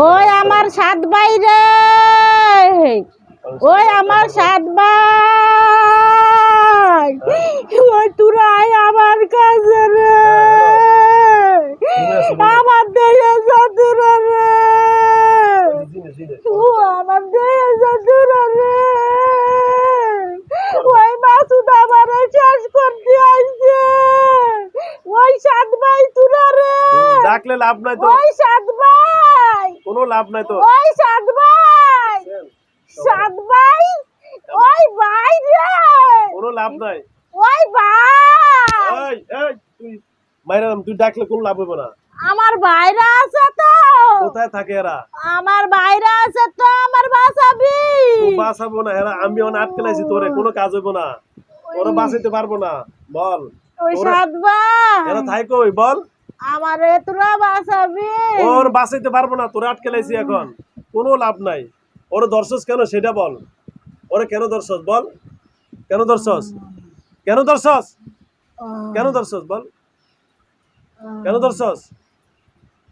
ওই আমার সাত ভাই রে। ওই আমার সাত ভাই। ওই তোরা আয় আমার কাছে রে। আমার দেহে চতুরা রে। ও আমার দেহে চতুরা রে। ওই মাসুদ আমার শেষ করতে আইছে। ওই সাত ভাই তোরা রে। ডাকলে লাভ নাই তো। ওই সাত ভাই। কোনো লাভ নাই তো। ওই সাত ভাই সাত ভাই ওই ভাই রে। কোনো লাভ নাই। ওই ভাই। এই এই তুই মাইরাম তুই ডাকলে কোনো লাভ হবে না। আমার ভাইরা আছে তো। কোথায় থাকে এরা? আমার ভাইরা আছে তো আমার বাসাবি। তো বাঁচাবো না এরা আমি অনেক আটকে লাইছি তোরে কোনো কাজ হইব না। ওরা বাঁচাইতে পারব না। বল ওই সাত ভাই। এরা থাইকো বল। আমার এতরা বাসাবি ওর বাঁচাইতে পারব না তোরা আটকে লাইছি এখন। কোনো লাভ নাই। ওর দর্শস কেন সেটা বল। ওরে কেন দর্শস বল। কেন দর্শস কেন দর্শস কেন দর্শস বল। কেন দর্শস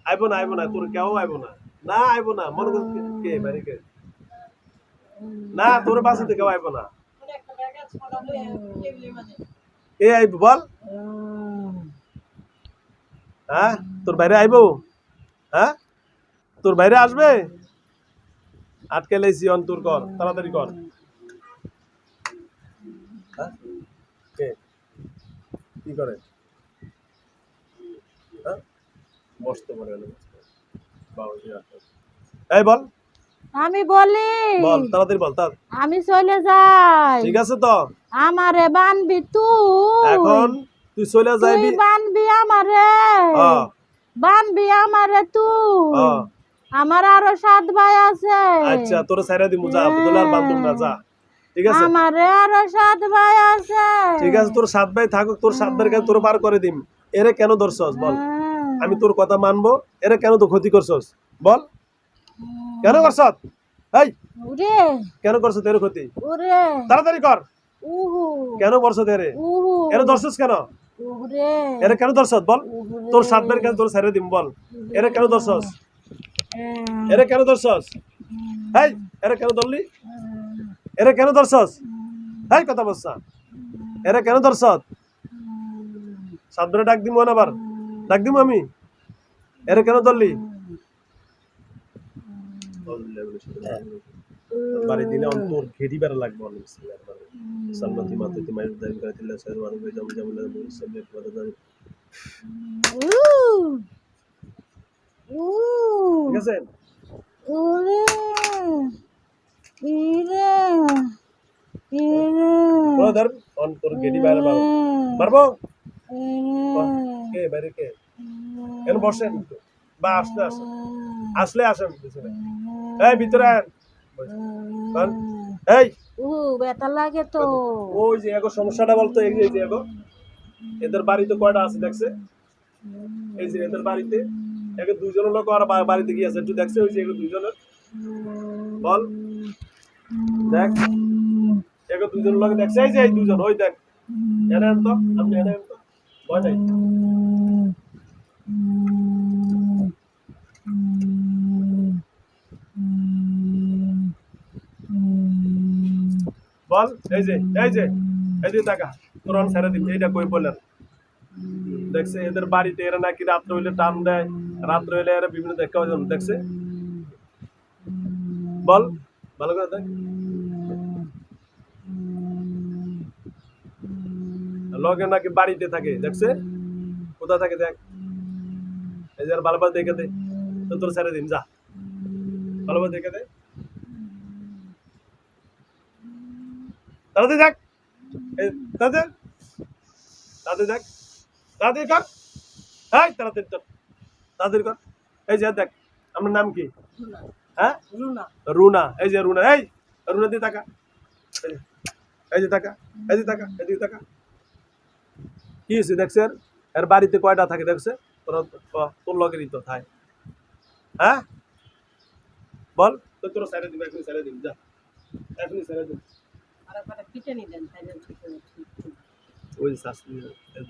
আইবো না আইবো না তোর কেউ আইবো না। না আইবো না। মনে কর কে- বাড়ি কে? না তোর বাসাতে কেউ আইবো না। কে আইব বল। হ্যাঁ? তোর বাইরে আইবো? হ্যাঁ? তোর বাইরে আসবে? আটকে লাইছি অন তোর কর তাড়াতাড়ি কর হ্যাঁ? কে? কি করে? হ্যাঁ? বসতে পারে। এই বল। আমি বলি বল তাড়াতাড়ি বল তার আমি চলে যাই। ঠিক আছে তো? আমারে বানবি তুই। এখন তুই চলে যাবি। বানবি আমারে। হ্যাঁ বানবি আমারে তুই হ্যাঁ আমার আরও সাত ভাই আছে। আচ্ছা তোর সাইরা দিমু যা তোর আর বান্ধব না যা। ঠিক আছে? আমারে আরও সাত ভাই আছে। ঠিক আছে তোর সাত ভাই থাকুক তোর সাত ভাইয়ের কাছে তোর পার করে দিম। এরে কেন ধরছস বল। হ্যাঁ। আমি তোর কথা মানবো এরে কেন তো ক্ষতি করছস বল। কেন করছস? এই। ওরে কেন করছস এর ক্ষতি? ওরে তাড়াতাড়ি কর। উহু। কেন করছস এরে উহু। এরে ধরছস কেন? এরে কেন ধরছস বল? তোর ভাইয়ের কাছে তোর সাইরা দিম বল। এরে কেন ধরছস? এরে কেন ধরছস? এই এরে কেন ধরলি? এরে কেন ধরছস? এই কথা বলছা। এরে কেন সাত ধরে ডাক দিমু না আবার। ডাক দিমু আমি। এরে কেন ধরলি? বাড়ি দিলে অন্তর ঘেরি বেড়া লাগবে অনেক সালমাতি মাতাতি মায়ের দাবি করে দিলে মানুষ জম লাগে সাবজেক্ট দাবি ঠিক আছে? ঘেরি বাইরে মারো মারবো কে বাইরে কে? কেন বসেন বা আসলে আসেন। আসলে আসেন পিছনে এই ভিতরে। এই ও ব্যথা লাগে তো। ওই যে এগো সমস্যাটা বলতো এই যে এই যে এগো। এদের বাড়িতে কয়টা আছে দেখছে? এই যে এদের বাড়িতে। একে দুইজনের লোক আর বাড়িতে গিয়েছে একটু দেখছে ওই যে এগো দুইজনের। বল। দেখ। এগো দুইজনের লোক দেখছে। এই যে এই দুজন ওই দেখ। এনে তো আপনি এনে তো ভয় নাই। বল, এই যে এই যে এই যে টাকা কোরআন ছেড়ে দিন এইটা কই বললেন? দেখছে এদের বাড়িতে এরা নাকি রাত্রে হইলে টান দেয়, রাত্রে হইলে এরা বিভিন্ন দেখা হয় দেখছে? বল, ভালো করে দেখ। লগে নাকি বাড়িতে থাকে, দেখছে? কোথা থাকে দেখ। এই যে ভালো ভালো দেখে দে তোর ছেড়ে দিন যা। ভালো দেখে দে। তাড়াতাড়ি দেখ। তাড়াতাড়ি তাড়াতাড়ি দেখ। তাড়াতাড়ি কর এই তাড়াতাড়ি কর তাড়াতাড়ি কর এই যে দেখ আমার নাম কি? হ্যাঁ? রুনা। এই যে রুনা। এই রুনা দিয়ে টাকা এই যে টাকা এই যে টাকা এই যে টাকা কি হয়েছে দেখছে এর? বাড়িতে কয়টা থাকে দেখছে তোর তোর লগেরই তো থাকে। হ্যাঁ? বল। তো তোর সাইডে দিবি এখনই সাইডে দিবি যা। এখনই সাইডে দিবি। ওই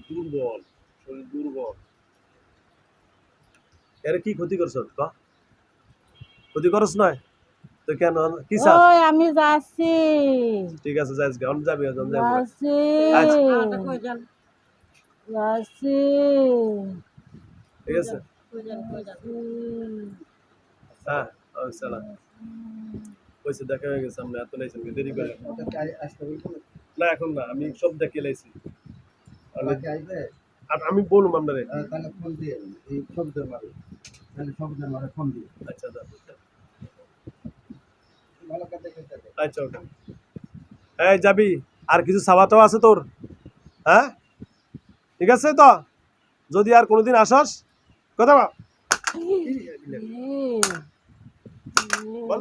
দুর্বল শরীর দুর্বল। এর কি ক্ষতি করছ ক? ক্ষতি করস নয়? তো কেন? কি চাস? ওই আমি যাচ্ছি। ঠিক আছে যাইস গে যাবি অন যাবি। যাচ্ছি। আচ্ছা। যাচ্ছি। ঠিক আছে। হ্যাঁ আমি সালাম কইছে দেখা হয়ে গেছে আমরা এত লাইছেন দেরি করে। না এখন না আমি সব দেখে লাইছি। আর আমি বলুম আপনারে। আচ্ছা দা আচ্ছা। ওকে। এই যাবি আর কিছু সাবাটাও আছে তোর হ্যাঁ? ঠিক আছে তো? যদি আর কোনোদিন আসস কথা বল। বল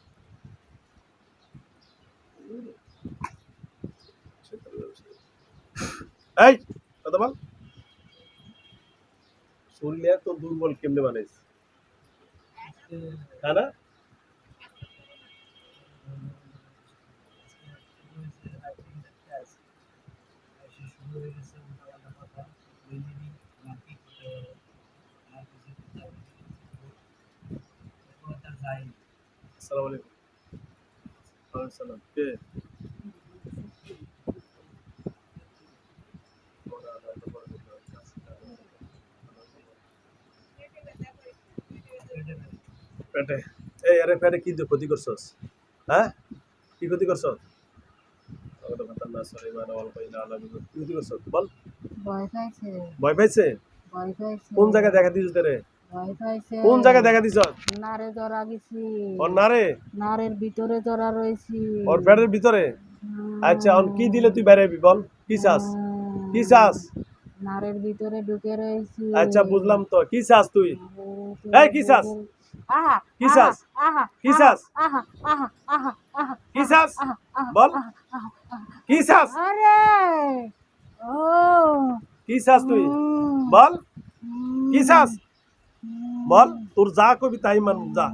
এই কথা বল। শরীরে এত দুর্বল কেমনে বানাইছ? হ্যাঁ না? আসসালামু আলাইকুম। কে পেটে। এই আরে কি ক্ষতি করছস? হ্যাঁ? কি ক্ষতি করছস? বল। ভয় পাইছে। কোন জায়গায় দেখা ভয় পাইছে কোন জায়গায় দেখা দিছ? নারে জরা গেছি। ওর নারে? নারের ভিতরে জরা রয়েছি। ওর পেটের ভিতরে? আচ্ছা অন কি দিলে তুই বেরাবি বল? কি চাস? কি চাস? নারের ভিতরে ঢুকে রয়েছি। আচ্ছা বুঝলাম তো। কি চাস তুই? এই, কি চাস? কি চাস? আহা কি চাস? কি চাস? বল। কি চাস? আরে! ও। কি চাস তুই? বল। কি চাস? বল তোর যা কবি তাই মান যা।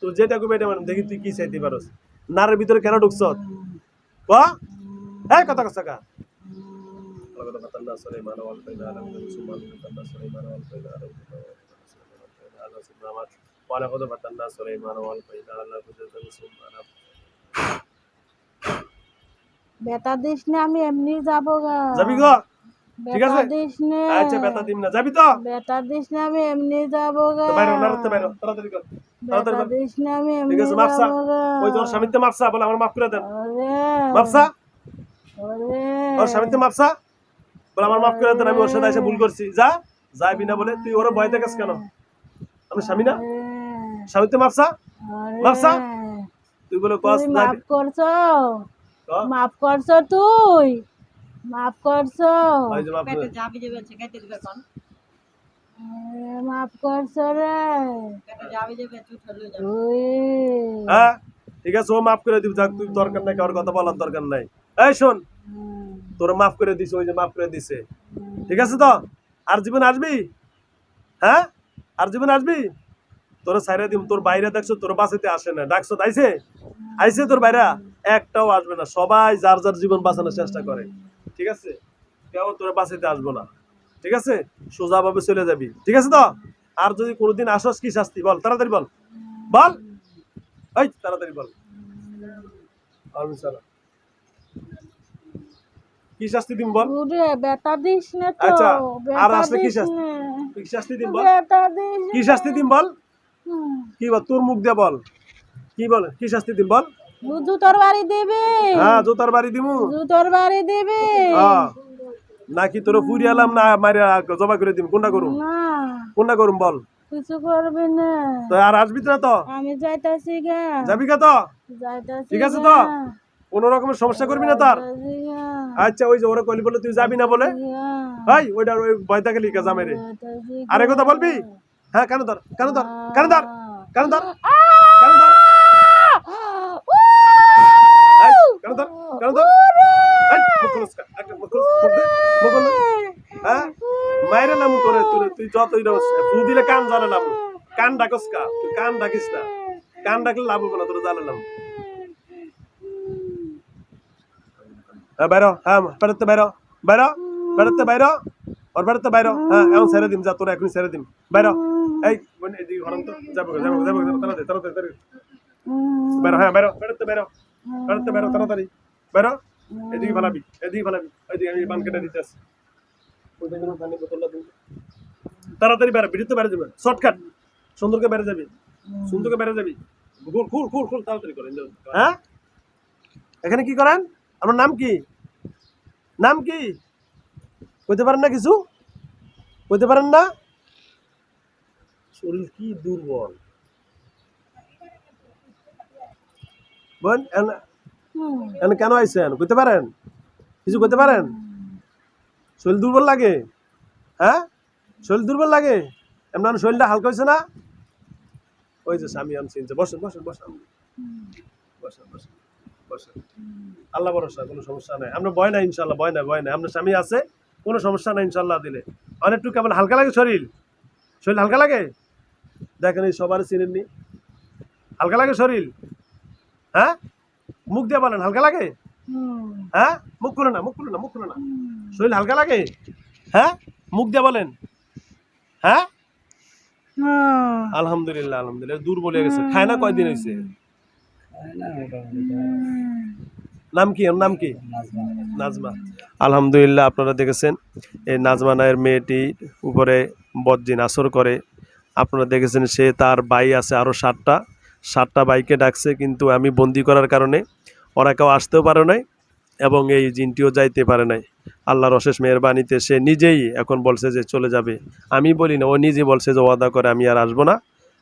তোর যেটা কবি এটা মান দেখি তুই কি চাইতে পারস। নারের ভিতরে কেন ঢুকছ? ক? এই কথা কথা কা। বেটা দিস না আমি এমনি যাব গা। যাবি গো? ঠিক আছে? আচ্ছা বেতা দিম না। যাবি তো? দিস না আমি এমনি যাব গা। বাইরো বাইরো তাড়াতাড়ি কর দিস না আমি ঠিক আছে মাপসা ওই তোর স্বামীতে মাপসা বলে আমার মাফ করে দেন। ওরে মাপসা ওরে স্বামীতে মাপসা বলে আমার মাফ করে দেন আমি ওর সাথে এসে ভুল করছি। যা যাবি না বলে তুই ওর ভয় দেখাস কেন? আমি স্বামী না? স্বামীতে মাপসা মাপসা? তুই বলে কস মাফ করছ? মাফ করছ তুই? মাফ করছ? করে। যাবি যাবে কেটে দিবে কোন মাফ করছ রে। কেটে যাবি যাবে চুট হলো যাবে হ্যাঁ ঠিক আছে ও মাফ করে দিব যাক তুই দরকার নাই কারোর কথা বলার দরকার নাই। এই শোন তোর মাফ করে দিছে ওই যে মাফ করে দিছে। ঠিক আছে তো? আর জীবন আসবি? হ্যাঁ? আর জীবন আসবি? তোর সাইরা দিম তোর বাইরে দেখছ তোর বাসাতে আসে না। ডাকছো আইছে? আইছে তোর বাইরা? একটাও আসবে না। সবাই যার যার জীবন বাঁচানোর চেষ্টা করে। ঠিক আছে? কেউ তোর বাঁচাতে আসব না? ঠিক আছে? সোজাভাবে চলে যাবি। ঠিক আছে তো? আর যদি কোনোদিন আসস কি শাস্তি? বল তাড়াতাড়ি বল। বল! এই তাড়াতাড়ি বল। কি শাস্তি দিম বল? ওরে বেটা দিস না তো আচ্ছা, আর আসলে কি শাস্তি? কি শাস্তি দিম বল? কি শাস্তি দিম বল? কি বল তোর মুখ দিয়ে বল। কি বল কি শাস্তি দিম বল? বুঝু তোর বাড়ি দিবি? হ্যাঁ জোতার বাড়ি দিমু। বুঝু বাড়ি দিবি? হ্যাঁ। নাকি তোর না মারিয়া জমা করে দিম কোনটা করুম? কোনটা করুম বল? কিছু করবি না। তো আর আসবি না তো? আমি যাইতাছি গা। যাবি কা তো? যাইতাছি ঠিক আছে। তো? কোনো রকমের সমস্যা করবি না তার? আচ্ছা ওই যে ওরা কলি বলে তুই যাবি না বলে? ভাই ওইটা ওই ভয় থাকে লিখা জামে রে। আরে কথা বলবি? হ্যাঁ কেন ধর কেন ধর কেন ধর কেন ধর। যতই ফু দিলে কান জ্বালালাম কান ডাকস কা? কান ডাকিস না। কান ডাকলে লাভ হবে না তোর জ্বালালাম হ্যাঁ বাইরো হ্যাঁ বেড়াতে বাইরো বাইরো বেড়াতে বাইরো ওর বেড়াতে বাইরো। হ্যাঁ এখন দিম যা তোর এখনই ছেড়ে দিম। বাইরো এই বোন এদিকে হরন তো। যাব যাব যাব গো, তাড়াতাড়ি তাড়াতাড়ি তাড়াতাড়ি। হ্যাঁ তাড়াতাড়ি। বাইরো এদিকে ফালাবি এদিকে ফালাবি। এদিকে আমি পান কেটে দিতে আসি যেন পানি বোতলটা দিন। তাড়াতাড়ি বেড়া বিড়িতে বেড়ে যাবে। শর্টকাট। সুন্দরকে বেড়ে যাবি। সুন্দরকে বেড়ে যাবি। খুল খুল খুল খুল তাড়াতাড়ি করেন হ্যাঁ? এখানে কি করেন? আপনার নাম কি? নাম কি? কইতে পারেন না কিছু? কইতে পারেন না? শরীর কি দুর্বল? বোন এন- কেন আইসেন কইতে পারেন? কিছু কইতে পারেন? শরীর দুর্বল লাগে? হ্যাঁ? শরীর দুর্বল লাগে? এমন শরীরটা হালকা হয়েছে না? ওই যে স্বামী আমি চিনছে বসেন বসেন বসেন। বসেন বসেন বসেন। আল্লাহ ভরসা, কোনো সমস্যা নাই। আমরা ভয় নাই ইনশাল্লাহ ভয় নাই ভয় নাই। আপনার স্বামী আছে, কোনো সমস্যা নাই ইনশাল্লাহ দিলে। অনেকটু কেমন হালকা লাগে শরীর? শরীর হালকা লাগে? দেখেন এই সবার চিনেননি? হালকা লাগে শরীর? হ্যাঁ? মুখ দিয়ে বলেন, হালকা লাগে? হ্যাঁ? মুখ খুলে না, মুখ খুলে না, মুখ খুলে না। শরীর হালকা লাগে? হ্যাঁ? মুখ দিয়ে বলেন। হ্যাঁ? আলহামদুলিল্লাহ আলহামদুলিল্লাহ। দুর্বল হয়ে গেছে। খায় না কয়দিন হয়েছে নাম কি? ওর নাম কি? নাজমা। আলহামদুলিল্লাহ আপনারা দেখেছেন এই নাজমা নায়ের মেয়েটি উপরে বজ্জিন আসর করে। আপনারা দেখেছেন সে তার বাই আছে আরও সাতটা। সাতটা বাইকে ডাকছে কিন্তু আমি বন্দি করার কারণে। ওরা কেউ আসতেও পারে নাই। এবং এই জিনটিও যাইতে পারে নাই। আল্লাহর অশেষ মেহরবানিতে সে নিজেই এখন বলছে যে চলে যাবে। আমি বলি না, ও নিজে বলছে যে ওয়াদা করে আমি আর আসব না।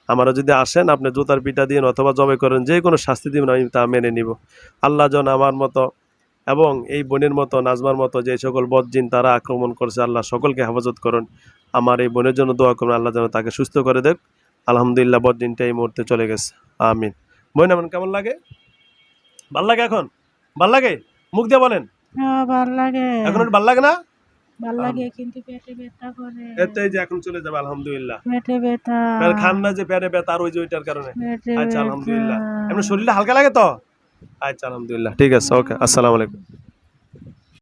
আমারও যদি আসেন, আপনি জুতার পিঠা দিন অথবা জবে করেন, যে কোনো শাস্তি দিবেন, আমি তা মেনে নিব। আল্লাহ যেন আমার মতো এবং এই বোনের মতো, নাজমার মতো যে সকল বদজিন তারা আক্রমণ করছে, আল্লাহ সকলকে হেফাজত করুন। আমার এই বোনের জন্য দোয়া করুন, আল্লাহ যেন তাকে সুস্থ করে দেখ আলহামদুলিল্লাহ, বদজিনটা এই মুহূর্তে চলে গেছে। আমিন। বোন, এমন কেমন লাগে? ভালো লাগে এখন? ভালো লাগে? মুখ দিয়ে বলেন। হ্যাঁ ভালো লাগে। এখন ভালো লাগে না? ভালো লাগে কিন্তু পেটে ব্যথা করে। এত যে এখন চলে যাবে আলহামদুলিল্লাহ। পেটে ব্যথা। আর খান না যে পেটে ব্যথা আর ওই যে ওইটার কারণে। আচ্ছা আলহামদুলিল্লাহ। শরীরটা হালকা লাগে তো? আচ্ছা আলহামদুলিল্লাহ। ঠিক আছে ওকে আসসালামু আলাইকুম।